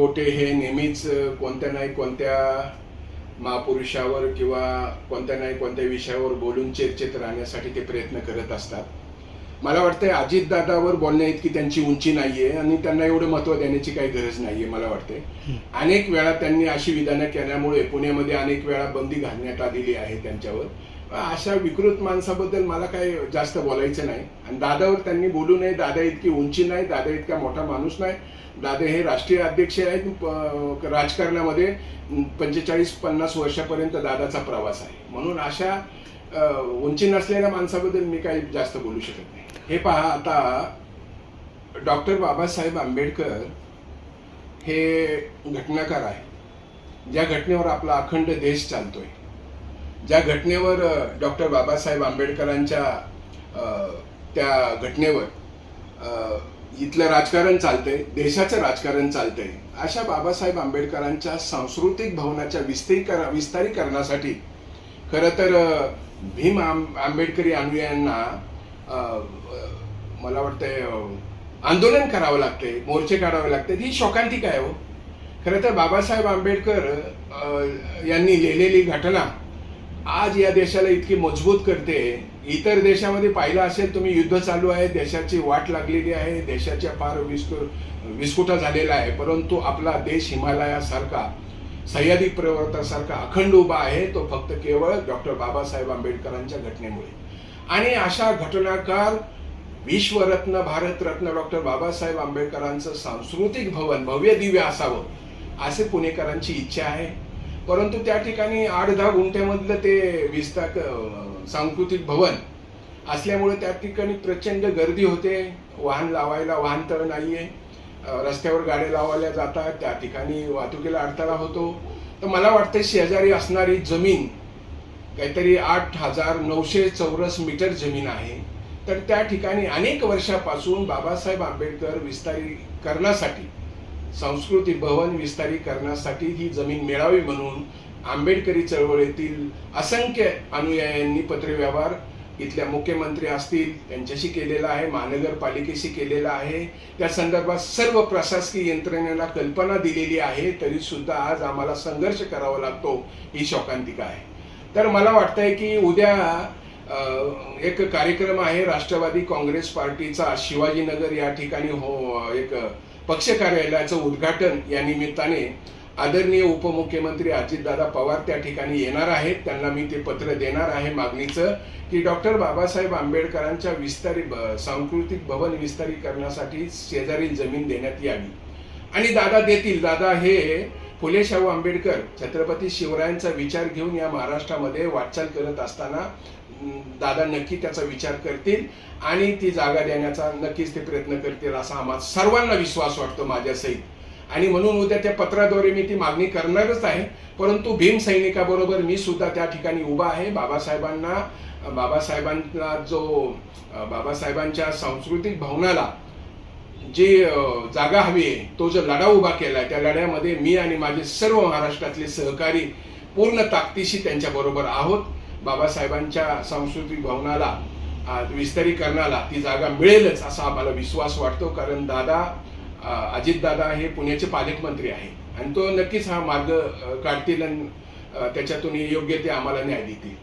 बोटे हे नेहमीच कोणत्या नाही कोणत्या महापुरुषावर किंवा कोणत्या नाही कोणत्या विषयावर बोलून चर्चेत राहण्यासाठी ते प्रयत्न करत असतात. मला वाटतंय अजितदादावर बोलण्या इतकी त्यांची उंची नाहीये आणि त्यांना एवढं महत्त्व देण्याची काही गरज नाहीये मला वाटते अनेक वेळा त्यांनी अशी विधानं केल्यामुळे पुण्यामध्ये अनेक वेळा बंदी घालण्यात आलेली आहे त्यांच्यावर. अशा विकृत माणसाबद्दल मला काही जास्त बोलायचं नाही. आणि दादावर त्यांनी बोलू नये दादा इतकी उंची नाही दादा इतका मोठा माणूस नाही. दादा हे राष्ट्रीय अध्यक्ष आहेत राजकारणामध्ये पंचेचाळीस पन्नास वर्षापर्यंत दादाचा प्रवास आहे. म्हणून अशा उंची नसलेल्या माणसाबद्दल मी काही जास्त बोलू शकत नाही. हे पहा आता डॉक्टर बाबासाहेब आंबेडकर हे घटनाकार आहे ज्या घटनेवर आपला अखंड देश चालतोय. ज्या घटनेवर डॉक्टर बाबासाहेब आंबेडकरांच्या त्या घटनेवर इथलं राजकारण चालतंय देशाचं राजकारण चालतंय अशा बाबासाहेब आंबेडकरांच्या सांस्कृतिक भवनाच्या विस्तरीकर विस्तारीकरणासाठी खरं तर भीम आं- आंबेडकरी अनुयायांना मला वाटतंय आंदोलन करावं लागते मोर्चे काढावे लागते ही शोकांतिका आहे हो. खरं तर बाबासाहेब आंबेडकर यांनी लिहिलेली घटना आज या देशाला इतकी मजबूत करते. इतर देशामध्ये पाहिलं असेल तुम्ही युद्ध चालू आहे देशाची वाट लागलेली आहे देशाच्या फार विस्कु विस्कुटा झालेला आहे. परंतु आपला देश हिमालयासारखा सह्याद्री पर्वतासारखा अखंड उभा आहे तो फक्त केवळ डॉक्टर बाबासाहेब आंबेडकरांच्या घटनेमुळे. आणि अशा घटनाकार विश्वरत्न भारतरत्न डॉक्टर बाबासाहेब आंबेडकरांचं सांस्कृतिक भवन भव्य दिव्य असावं असे पुणेकरांची इच्छा आहे. परंतु त्या ठिकाणी आठ दहा गुंठ्यामधलं ते विस्तार सांस्कृतिक भवन असल्यामुळे त्या ठिकाणी प्रचंड गर्दी होते. वाहन लावायला वाहनतळ नाही आहे रस्त्यावर गाड्या लावायला जातात. त्या ठिकाणी वाहतुकीला अडथळा होतो. तर मला वाटतं शेजारी असणारी जमीन काहीतरी आठ हजार नऊशे चौरस मीटर जमीन आहे. तर त्या ठिकाणी अनेक वर्षापासून बाबासाहेब आंबेडकर विस्तारीकरणासाठी सांस्कृतिक भवन विस्तारीकरणासाठी ही जमीन मिळावी म्हणून आंबेडकरी चळवळीतील असंख्य अनुयायांनी पत्रव्यवहार इथल्या मुख्यमंत्री असतील त्यांच्याशी केलेला आहे महानगरपालिकेशी केलेला आहे. त्या संदर्भात सर्व प्रशासकीय यंत्रणेला कल्पना दिलेली आहे तरी सुद्धा आज आम्हाला संघर्ष करावा लागतो ही शोकांतिका आहे. तर मला वाटतंय की उद्या एक कार्यक्रम आहे राष्ट्रवादी काँग्रेस पार्टीचा शिवाजीनगर या ठिकाणी हो एक पक्ष कार्यालयाचं उद्घाटन या निमित्ताने आदरणीय उपमुख्यमंत्री अजितदादा पवार त्या ठिकाणी येणार आहेत. त्यांना मी ते पत्र देणार आहे मागणीचं की डॉक्टर बाबासाहेब आंबेडकरांच्या विस्तारी सांस्कृतिक भवन विस्तारीकरणासाठी शेजारी जमीन देण्यात यावी. आणि दादा देतील. दादा हे फुले शाहू आंबेडकर छत्रपती शिवरायांचा विचार घेऊन या महाराष्ट्रामध्ये वाटचाल करत असताना दादा नक्की त्याचा विचार करतील आणि ती जागा देण्याचा नक्कीच ते प्रयत्न करतील असा आम्हा सर्वांना विश्वास वाटतो माझ्यासहित. आणि म्हणून उद्या त्या पत्राद्वारे मी ती मागणी करणारच आहे परंतु भीम सैनिकाबरोबर मी सुद्धा त्या ठिकाणी उभा आहे. बाबासाहेबांना बाबासाहेबांना जो बाबासाहेबांच्या सांस्कृतिक भवनाला जी जागा हवी आहे तो जो लढा उभा केला आहे त्या लढ्यामध्ये मी आणि माझे सर्व महाराष्ट्रातले सहकारी पूर्ण ताकदीशी त्यांच्याबरोबर आहोत. बाबासाहेबांच्या सांस्कृतिक भवनाला विस्तारीकरणाला ती जागा मिळेलच असा आम्हाला विश्वास वाटतो. कारण दादा अजित दादा हे पुण्याचे पालकमंत्री आहे आणि तो नक्कीच हा मार्ग काढतील आणि त्याच्यातून योग्य ते आम्हाला न्याय देतील.